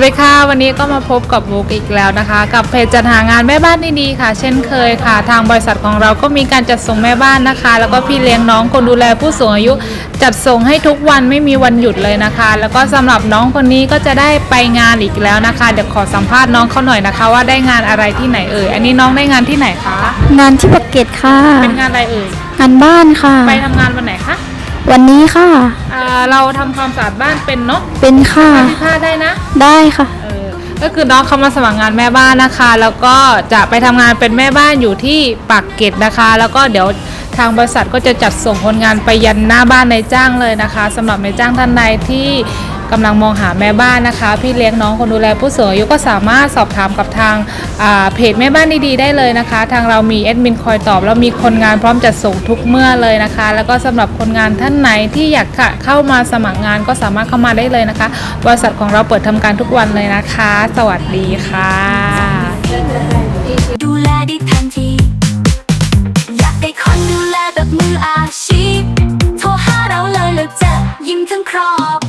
วัสดีค่ะ วันนี้ก็มาพบกับบุ๊กอีกแล้วนะคะ กับเพจจัดหางานแม่บ้านดีๆค่ะ เช่นเคยค่ะ ทางบริษัทของเราก็มีการจัดส่งแม่บ้านนะคะ แล้วก็พี่เลี้ยงน้องคนดูแลผู้สูงอายุ จัดส่งให้ทุกวันไม่มีวันหยุดเลยนะคะ แล้วก็สำหรับน้องคนนี้ก็จะได้ไปงานอีกแล้วนะคะเดี๋ยวขอสัมภาษณ์น้องเขาหน่อยนะคะ ว่าได้งานอะไรที่ไหนเอ่ยอันนี้น้องได้งานที่ไหนคะงานที่ปากเกร็ดค่ะ เป็นงานอะไรเอ่ยงานบ้านค่ะ ไปทำงานวันไหนคะวันนี้ค่ะอ่า เราทำความสะอาดบ้านเป็นเนาะเป็นค่ะทำผ้าได้นะได้ค่ะ เออก็คือน้องเขามาสมัครงานแม่บ้านนะคะ แล้วก็จะไปทำงานเป็นแม่บ้านอยู่ที่ปากเกร็ดนะคะ แล้วก็เดี๋ยวทางบริษัทก็จะจัดส่งคนงานไปยันหน้าบ้านในายจ้างเลยนะคะสำหรับในายจ้างท่านใดที่ กำลังมองหาแม่บ้านนะคะ พี่เลี้ยงน้องคนดูแลผู้สูงอายุก็สามารถสอบถามกับทางเพจแม่บ้านดีๆได้เลยนะคะ ทางเรามีแอดมินคอยตอบแล้วมีคนงานพร้อมจัดส่งทุกเมื่อเลยนะคะ แล้วก็สำหรับคนงานท่านไหนที่อยากเข้ามาสมัครงานก็สามารถเข้ามาได้เลยนะคะ บริษัทของเราเปิดทำการทุกวันเลยนะคะ สวัสดีค่ะดูแลด้ทันทีอยากได้คนดูแลแบบมืออาชีพโทรหาเราเลยแล้วจะยิ้มทั้งครอบ